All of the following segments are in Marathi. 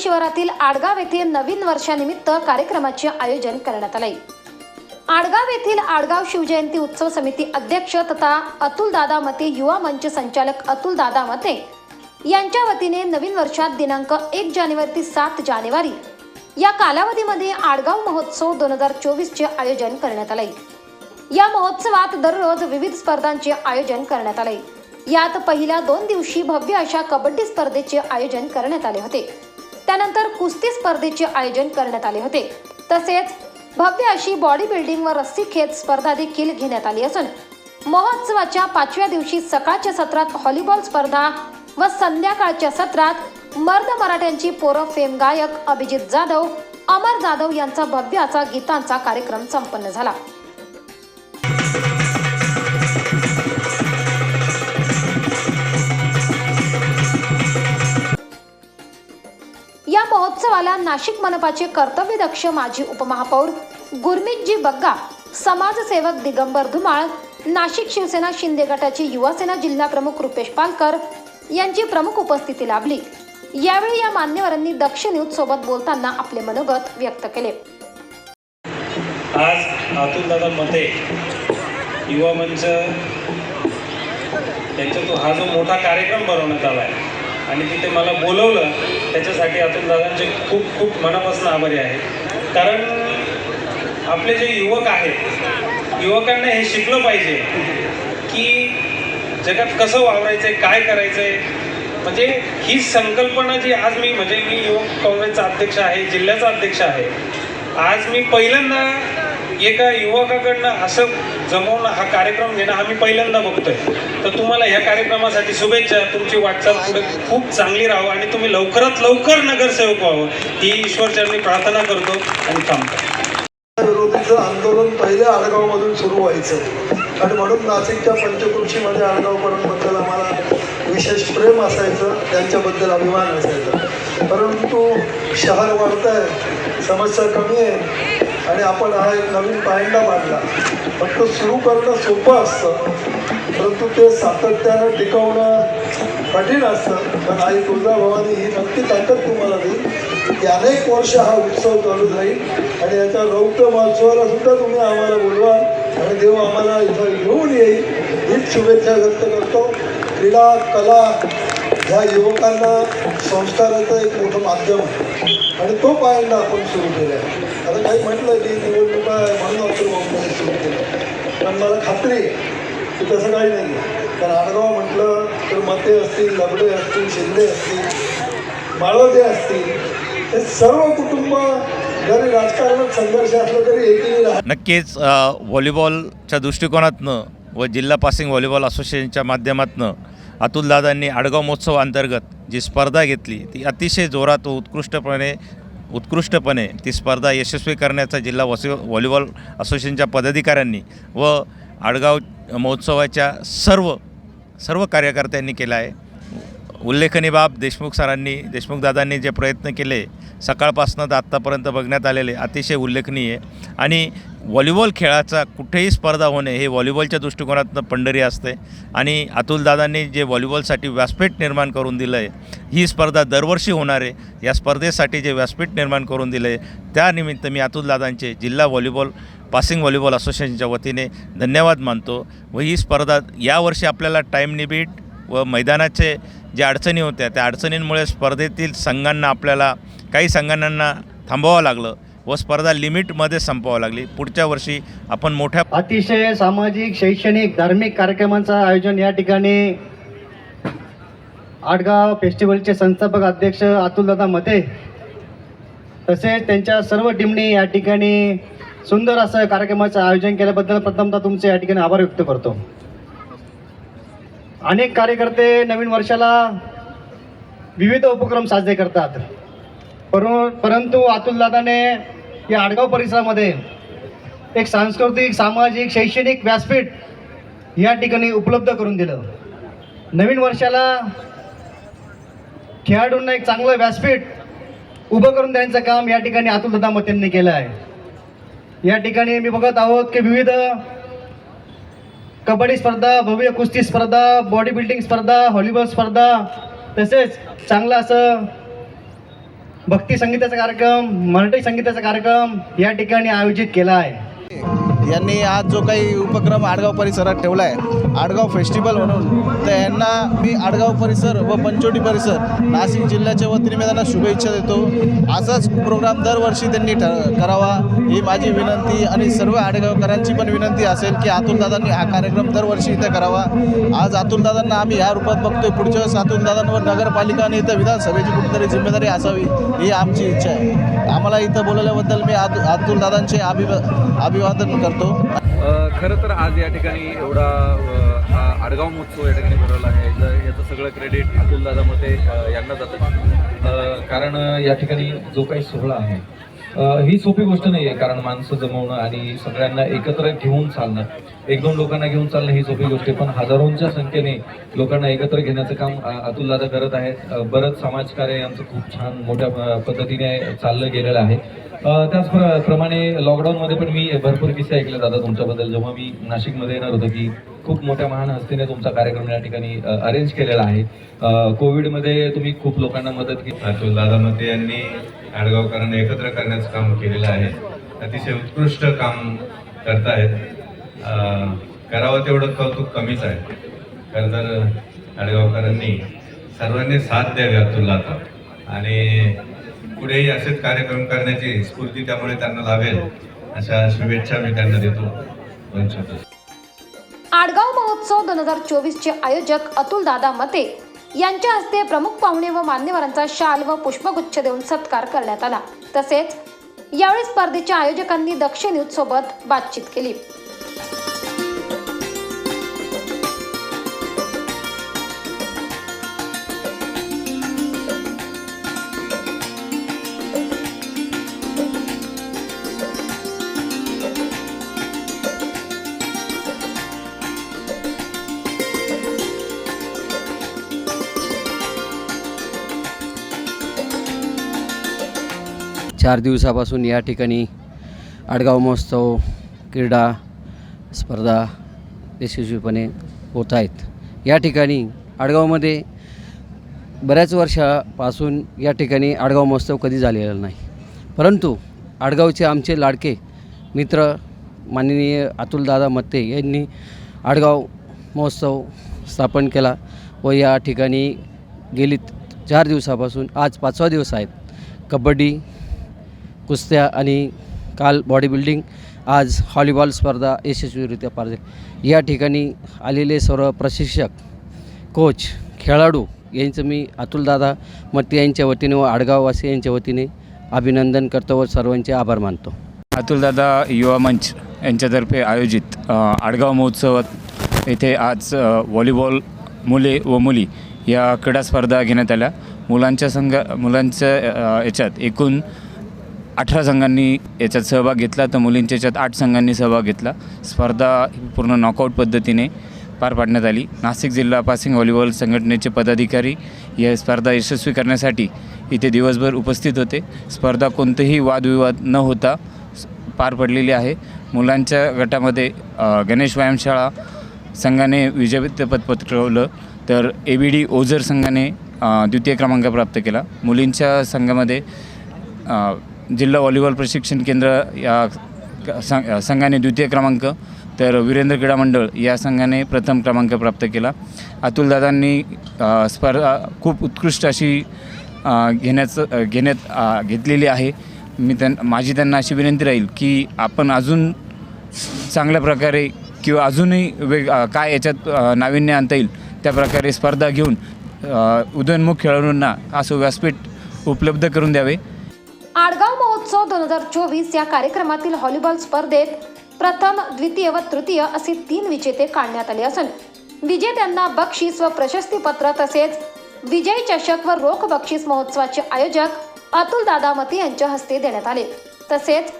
शहरातील आडगाव येथे नवीन वर्षानिमित्त कार्यक्रमाचे आयोजन करण्यात आले आडगाव येथील आडगाव शिवजयंती उत्सव समिती अध्यक्ष तथा अतुल दादा मते युवा मंच संचालक अतुल दादा मते यांच्या वतीने नवीन वर्षात दिनांक एक जानेवारी ते सात जानेवारी या कालावधीमध्ये आडगाव महोत्सव दोन हजार चोवीसचे आयोजन करण्यात आले या महोत्सवात दररोज विविध स्पर्धांचे आयोजन करण्यात आले यात पहिल्या दोन दिवशी भव्य अशा कबड्डी स्पर्धेचे आयोजन करण्यात आले होते. त्यानंतर कुस्ती स्पर्धेचे आयोजन करण्यात आले होते. तसेच भव्य अशी बॉडी बिल्डिंग व रस्सी खेच स्पर्धा देखील घेण्यात आली असून महोत्सवाच्या पाचव्या दिवशी सकाळच्या सत्रात व्हॉलीबॉल स्पर्धा व संध्याकाळच्या सत्रात मर्द मराठ्यांची पोरं फेम गायक अभिजित जाधव अमर जाधव यांचा भव्य असा गीतांचा कार्यक्रम संपन्न झाला. महोत्सवाला नाशिक मनपाचे कर्तव्यदक्ष माजी उपमहापौर गुरमीतजी बग्गा समाजसेवक दिगंबर धुमाळ नाशिक शिवसेना शिंदे गटाचे युवासेना जिल्हा प्रमुख रुपेश पालकर यांची प्रमुख उपस्थिती लाभली. यावेळी या मान्यवरांनी दक्ष न्यूज सोबत बोलताना आपले मनोगत व्यक्त केले. आज अतुलदादा मते युवा मंच त्यांचा तो हा जो मोठा कार्यक्रम बनवण्यात आला आहे आणि तिथे मला बोलवलं त्याच्यासाठी अतुलदादांचे खूप खूप मनापासून आभारी आहे. कारण आपले जे युवक आहेत युवकांना हे शिकलं पाहिजे की जगात कसं वावरायचं आहे काय करायचं आहे म्हणजे ही संकल्पना जी आज मी म्हणजे मी युवक काँग्रेसचा अध्यक्ष आहे जिल्ह्याचा अध्यक्ष आहे. आज मी पहिल्यांदा एका युवकाकडनं असं जमवणं हा कार्यक्रम घेणं आम्ही पहिल्यांदा बघतोय. तर तुम्हाला ह्या कार्यक्रमासाठी शुभेच्छा. तुमची वाटचाल पुढे खूप चांगली राहावं आणि तुम्ही लवकरात लवकर नगरसेवक व्हावं. ही ईश्वरचरणी प्रार्थना करतो आणि थांबतो विरोधीचं आंदोलन पहिल्या आडगावमधून सुरू व्हायचं. आणि म्हणून नाशिकच्या पंचकृषीमध्ये आडगावकरांबद्दल आम्हाला विशेष प्रेम असायचं त्यांच्याबद्दल अभिमान असायचा. परंतु शहर वाढत आहे समस्या कमी आहे. आणि आपण हा एक नवीन पायंडा मांडला. फक्त सुरू करणं सोपं असतं. परंतु ते सातत्यानं टिकवणं कठीण असतं. पण आई तुळजाभवानी ही नक्की ताकद तुम्हाला देईल की अनेक वर्ष हा उत्सव चालू जाईल आणि याच्या रौप्य महोत्सवाला सुद्धा तुम्ही आम्हाला बोलवा आणि देव आम्हाला इथं घेऊन येईल. हीच शुभेच्छा व्यक्त करतो. क्रीडा कला ह्या युवकांना संस्काराचं एक मोठं माध्यम आहे. आणि तो पायंडा आपण सुरू केला आहे आता काही म्हटलं की निवडणुका म्हणून अतुल बाबूने सुरू केलं. पण मला खात्री आहे की तसं काही नाही कारण आडगाव म्हटलं तर मते असतील लबडे असतील शिंदे असतील माळवदे असतील हे सर्व कुटुंब जरी राजकारणात संघर्ष असलं तरी एकीने नक्कीच व्हॉलीबॉलच्या दृष्टिकोनातनं व जिल्हा पासिंग व्हॉलीबॉल असोसिएशनच्या माध्यमातनं अतुलदादांनी आडगाव महोत्सव अंतर्गत जी स्पर्धा घेतली ती अतिशय जोरात उत्कृष्टपणे उत्कृष्टपणे ती स्पर्धा यशस्वी करण्याचा जिल्हा वॉसी व्हॉलीबॉल असोसिएशनच्या पदाधिकाऱ्यांनी व आडगाव महोत्सवाच्या सर्व सर्व कार्यकर्त्यांनी केला आहे. उल्लेखनीय बाब देशमुख सरांनी देशमुख दादांनी जे प्रयत्न केले सकाळपासून तर आत्तापर्यंत बघण्यात आलेले अतिशय उल्लेखनीय आणि व्हॉलीबॉल खेळाचा कुठेही स्पर्धा होणे हे व्हॉलीबॉलच्या दृष्टिकोनातनं पंढरी असते. आणि अतुलदादांनी जे व्हॉलीबॉलसाठी व्यासपीठ निर्माण करून दिलं आहे ही स्पर्धा दरवर्षी होणार आहे. या स्पर्धेसाठी जे व्यासपीठ निर्माण करून दिलं आहे त्यानिमित्त मी अतुलदादांचे जिल्हा व्हॉलीबॉल पासिंग व्हॉलीबॉल असोसिएशनच्या वतीने धन्यवाद मानतो. व ही स्पर्धा यावर्षी आपल्याला टाईम निबीट व मैदानाचे ज्या अडचणी होत्या त्या अडचणींमुळे स्पर्धेतील संघांना आपल्याला काही संघांना थांबवावं लागलं. व स्पर्धा लिमिटमध्ये संपवावं लागली. पुढच्या वर्षी आपण मोठ्या अतिशय सामाजिक शैक्षणिक धार्मिक कार्यक्रमांचं आयोजन या ठिकाणी आडगाव फेस्टिवलचे संस्थापक अध्यक्ष अतुलदादा मते तसेच त्यांच्या सर्व टीमनी या ठिकाणी सुंदर असं कार्यक्रमाचं आयोजन केल्याबद्दल प्रथमतः तुमचे या ठिकाणी आभार व्यक्त करतो. अनेक कार्यकर्ते नवीन वर्षाला विविध उपक्रम साजरे करतात. परंतु अतुलदादाने या आडगाव परिसरामध्ये एक सांस्कृतिक सामाजिक शैक्षणिक व्यासपीठ या ठिकाणी उपलब्ध करून दिलं. नवीन वर्षाला खेळाडूंना एक चांगलं व्यासपीठ उभं करून देण्याचं काम या ठिकाणी अतुलदादा मतेंनी केलं आहे. या ठिकाणी मी बघत आहोत की विविध कबड्डी स्पर्धा भव्य कुस्ती स्पर्धा बॉडी बिल्डिंग स्पर्धा व्हॉलीबॉल स्पर्धा तसेच चांगलं असं भक्ती संगीताचा कार्यक्रम मराठी संगीताचा कार्यक्रम या ठिकाणी आयोजित केला आहे. यांनी आज जो काही उपक्रम आडगाव परिसरात ठेवला आहे आडगाव फेस्टिवल म्हणून तर यांना मी आडगाव परिसर व पंचोटी परिसर नाशिक जिल्ह्याच्या वतीने मी त्यांना शुभेच्छा देतो. असाच प्रोग्राम दरवर्षी त्यांनी ठ करावा ही माझी विनंती आणि सर्व आडगावकरांची पण विनंती असेल की अतुलदादांनी हा कार्यक्रम दरवर्षी इथं करावा. आज अतुलदादांना आम्ही ह्या रूपात बघतोय पुढच्या वेळेस अतुलदादांवर नगरपालिका आणि इथं विधानसभेची कुठेतरी जिम्मेदारी असावी ही आमची इच्छा आहे. आम्हाला इथं बोलवल्याबद्दल मी अतु अतुलदादांचे अभिवा अभिवादन करतो. शकतो खरं तर आज या ठिकाणी एवढा हा आडगाव महोत्सव या ठिकाणी भरवला आहे. याचं याचं सगळं क्रेडिट अतुलदादा मते यांना जातं. कारण या ठिकाणी जो काही सोहळा आहे ही सोपी गोष्ट नाही आहे कारण माणसं जमवणं आणि सगळ्यांना एकत्र घेऊन चालणं. एक दोन लोकांना घेऊन चालणं ही सोपी गोष्ट आहे पण हजारोंच्या संख्येने लोकांना एकत्र घेण्याचं काम अ, अतुलदादा करत आहेत. बरंच समाजकार्य यांचं खूप छान मोठ्या पद्धतीने चाललं गेलेलं आहे. त्याचप्रमाणे लॉकडाऊनमध्ये पण मी भरपूर किस्से ऐकले दादा तुमच्याबद्दल. जेव्हा मी नाशिकमध्ये येणार होतो की खूप मोठ्या महान हस्तीने तुमचा कार्यक्रम या ठिकाणी अरेंज केलेला आहे. कोविडमध्ये तुम्ही खूप लोकांना मदत केली. अतुल दादा मते यांनी आडगावकरांना एकत्र करण्याचं काम केलेलं आहे. अतिशय उत्कृष्ट काम करतायत करावं तेवढं कौतुक कमीच आहे. खरं तर आडगावकरांनी सर्वांनी साथ द्यावी अतुलला आता आणि पुढेही असेच कार्यक्रम करण्याची स्फूर्ती त्यामुळे त्यांना लाभेल. अशा शुभेच्छा मी त्यांना देतो. आडगाव महोत्सव दोन हजार चोवीसचे आयोजक अतुल दादा मते यांच्या हस्ते प्रमुख पाहुणे व मान्यवरांचा शाल व पुष्पगुच्छ देऊन सत्कार करण्यात आला. तसेच यावेळी स्पर्धेच्या आयोजकांनी दक्ष न्यूज सोबत बातचीत केली. चार दिवसापासून या ठिकाणी आडगाव महोत्सव क्रीडा स्पर्धा यशस्वीपणे होत आहेत. या ठिकाणी आडगावमध्ये बऱ्याच वर्षापासून या ठिकाणी आडगाव महोत्सव कधी झालेला नाही. परंतु आडगावचे आमचे लाडके मित्र माननीय अतुलदादा मत्ते यांनी आडगाव महोत्सव स्थापन केला व या ठिकाणी गेली चार दिवसापासून आज पाचवा दिवस आहेत कबड्डी कुस्त्या आणि काल बॉडी बिल्डिंग आज हॉलीबॉल स्पर्धा यशस्वीरित्या पार या ठिकाणी आलेले सर्व प्रशिक्षक कोच खेळाडू यांचं मी अतुलदादा मत्ते यांच्या वतीने व आडगाववासी यांच्या वतीने अभिनंदन करतो व सर्वांचे आभार मानतो. अतुलदादा युवा मंच यांच्यातर्फे आयोजित आडगाव महोत्सवात येथे आज व्हॉलीबॉल मुले व मुली या क्रीडा स्पर्धा घेण्यात आल्या. मुलांच्या संघ मुलांच्या याच्यात एकूण अठरा संघांनी याच्यात सहभाग घेतला तर मुलींच्या याच्यात आठ संघांनी सहभाग घेतला. स्पर्धा पूर्ण नॉकआउट पद्धतीने पार पाडण्यात आली. नाशिक जिल्हा पासिंग व्हॉलीबॉल संघटनेचे पदाधिकारी या स्पर्धा यशस्वी करण्यासाठी इथे दिवसभर उपस्थित होते. स्पर्धा कोणतेही वादविवाद न होता पार पडलेली आहे. मुलांच्या गटामध्ये गणेश व्यायामशाळा संघाने विजेतेपद पटकावलं तर ए बी डी ओझर संघाने द्वितीय क्रमांक प्राप्त केला. मुलींच्या संघामध्ये जिल्हा व्हॉलीबॉल प्रशिक्षण केंद्र या सं संघाने द्वितीय क्रमांक तर वीरेंद्र क्रीडा मंडळ या संघाने प्रथम क्रमांक प्राप्त केला. अतुलदादांनी स्पर्धा खूप उत्कृष्ट अशी घेण्याचं घेण्यात घेतलेली आहे. मी त्यां माझी त्यांना अशी विनंती राहील की आपण अजून चांगल्या प्रकारे किंवा अजूनही वेग काय याच्यात नाविन्य आणता येईल त्या प्रकारे स्पर्धा घेऊन अ, उदयोन्मुख खेळाडूंना असं व्यासपीठ उपलब्ध करून द्यावे. आडगाव महोत्सव दोन हजार चोवीस या कार्यक्रमातील व्हॉलीबॉल स्पर्धेत प्रथम द्वितीय व तृतीय असे तीन विजेते काढण्यात आले असून विजेत्यांना बक्षीस व प्रशस्तीपत्र तसेच विजय चषक व रोख बक्षीस महोत्सवाचे आयोजक अतुल दादामती यांच्या हस्ते देण्यात आले. तसेच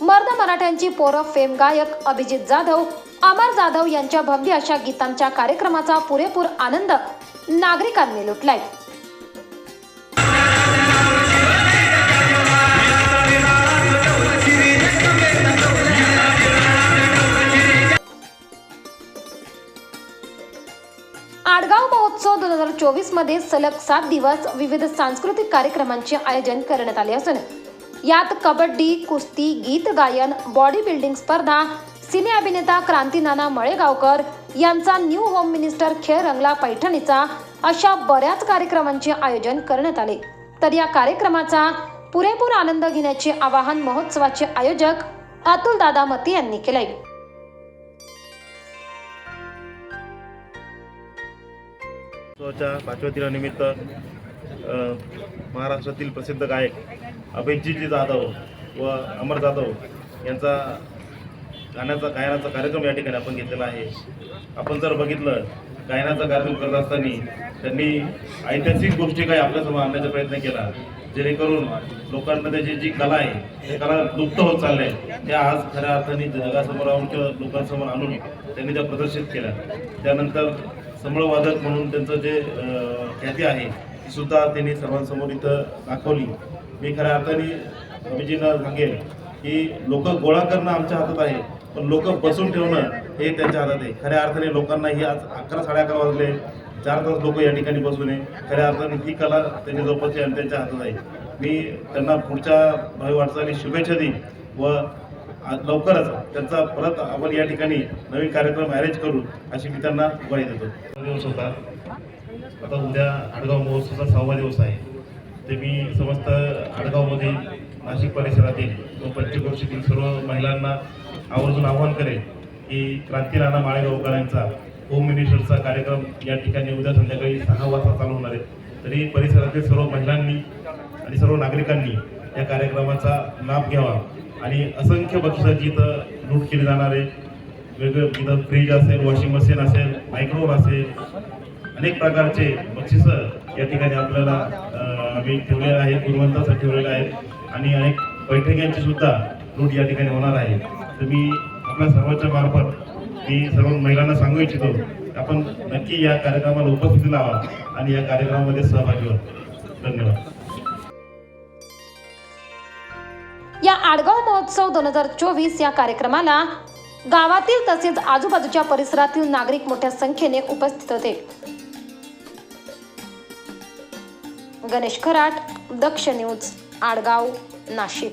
मर्द मराठ्यांची पोरं फेम गायक अभिजित जाधव अमर जाधव यांच्या भव्य अशा गीतांच्या कार्यक्रमाचा पुरेपूर आनंद नागरिकांनी लुटलाय. आडगाव महोत्सव दोन हजार चोवीसमध्ये सलग सात दिवस विविध सांस्कृतिक कार्यक्रमांचे आयोजन करण्यात आले असून यात कबड्डी कुस्ती गीत गायन बॉडी बिल्डिंग स्पर्धा सिने अभिनेता क्रांतीनाना मळेगावकर यांचा न्यू होम मिनिस्टर खेळ रंगला पैठणीचा अशा बऱ्याच कार्यक्रमांचे आयोजन करण्यात आले. तर या कार्यक्रमाचा पुरेपूर आनंद घेण्याचे आवाहन महोत्सवाचे आयोजक अतुल दादामती यांनी केले उत्सवाच्या पाचव्या दिनानिमित्त महाराष्ट्रातील प्रसिद्ध गायक अभिजितजी जाधव व अमर जाधव यांचा गाण्याचा गायनाचा कार्यक्रम या ठिकाणी आपण घेतलेला आहे. आपण जर बघितलं गायनाचा कार्यक्रम करत असताना त्यांनी ऐतिहासिक गोष्टी काही आपल्यासमोर आणण्याचा प्रयत्न केला. जेणेकरून लोकांमध्ये जी जी कला आहे ते कला लुप्त होत चालले आहे. त्या आज खऱ्या अर्थाने जगासमोर आणून किंवा लोकांसमोर आणून त्यांनी त्या प्रदर्शित केल्या. त्यानंतर समळवादक म्हणून त्यांचं जे ख्याती आहे ती सुद्धा त्यांनी सर्वांसमोर इथं दाखवली. मी खऱ्या अर्थाने अभिजींना सांगेल की लोक गोळा करणं आमच्या हातात आहे पण लोक बसून ठेवणं हे त्यांच्या हातात आहे. खऱ्या अर्थाने लोकांना ही आज अकरा साडे अकरा वाजले चार तास लोक या ठिकाणी बसून आहे. खऱ्या अर्थाने ही कला त्यांनी जोपासली आणि त्यांच्या हातात आहे. मी त्यांना पुढच्या भावी वाटचाली शुभेच्छा देईन व लवकरच त्यांचा परत आपण या ठिकाणी नवीन कार्यक्रम अरेंज करू अशी मी त्यांना ग्वाही देतो. दिवस होता. आता उद्या आडगाव महोत्सवाचा सहावा दिवस आहे. ते मी समस्त आडगावमध्ये नाशिक परिसरातील व पंचक्रोशीतील सर्व महिलांना आवर्जून आवाहन करेन की क्रांती राणा माळेगावकरांचा होम मिनिस्टरचा कार्यक्रम या ठिकाणी उद्या संध्याकाळी सहा वाजता चालू होणार आहे. तरी परिसरातील सर्व महिलांनी आणि सर्व नागरिकांनी या कार्यक्रमाचा लाभ घ्यावा. आणि असंख्य बक्षिसाची इथं लूट केली जाणार आहे वेगळं इथं फ्रीज असेल वॉशिंग मशीन असेल मायक्रोवेव्ह असेल अनेक प्रकारचे बक्षिसं या ठिकाणी आपल्याला आम्ही ठेवलेलं आहे गुणवंतासाठी ठेवलेलं आहे आणि अनेक बैठकांची सुद्धा लूट या ठिकाणी होणार आहे. तर मी आपल्या सर्वांच्या मार्फत मी सर्व महिलांना सांगू इच्छितो आपण नक्की या कार्यक्रमाला उपस्थिती लावा आणि या कार्यक्रमामध्ये सहभागी व्हा. धन्यवाद. या आडगाव महोत्सव दोन हजार चोवीस या कार्यक्रमाला गावातील तसेच आजूबाजूच्या परिसरातील नागरिक मोठ्या संख्येने उपस्थित होते. गणेश खराट दक्ष न्यूज आडगाव नाशिक.